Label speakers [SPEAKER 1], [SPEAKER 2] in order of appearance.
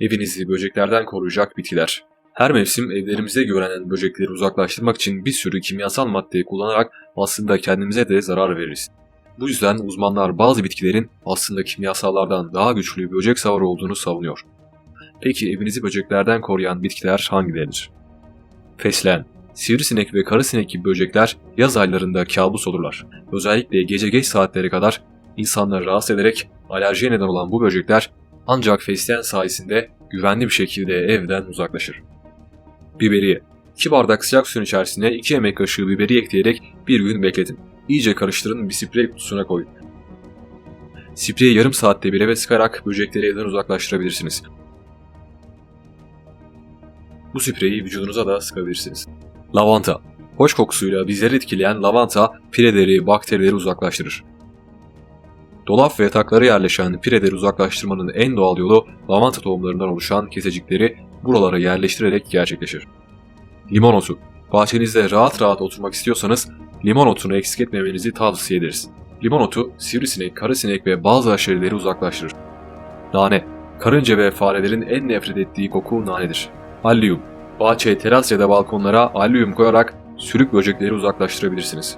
[SPEAKER 1] Evinizi böceklerden koruyacak bitkiler. Her mevsim evlerimizde görünen böcekleri uzaklaştırmak için bir sürü kimyasal maddeyi kullanarak aslında kendimize de zarar veririz. Bu yüzden uzmanlar bazı bitkilerin aslında kimyasallardan daha güçlü böcek savarı olduğunu savunuyor. Peki evinizi böceklerden koruyan bitkiler hangileridir? Fesleğen, sivrisinek ve karasinek gibi böcekler yaz aylarında kabus olurlar. Özellikle gece geç saatlere kadar insanları rahatsız ederek alerjiye neden olan bu böcekler ancak fesleğen sayesinde güvenli bir şekilde evden uzaklaşır. Biberiye 2 bardak sıcak suyun içerisine 2 yemek kaşığı biberiye ekleyerek bir gün bekletin. İyice karıştırın bir sprey kutusuna koyun. Spreyi yarım saatte bir eve sıkarak böcekleri evden uzaklaştırabilirsiniz. Bu spreyi vücudunuza da sıkabilirsiniz. Lavanta Hoş kokusuyla bizleri etkileyen lavanta pireleri, bakterileri uzaklaştırır. Dolap ve yataklara yerleşen pireleri uzaklaştırmanın en doğal yolu lavanta tohumlarından oluşan kesecikleri buralara yerleştirerek gerçekleşir. Limon otu. Bahçenizde rahat rahat oturmak istiyorsanız limon otunu eksik etmemenizi tavsiye ederiz. Limon otu sivrisinek, karasinek ve bazı aşereleri uzaklaştırır. Nane. Karınca ve farelerin en nefret ettiği koku nanedir. Allium. Bahçe, teras ya da balkonlara allium koyarak sürük böcekleri uzaklaştırabilirsiniz.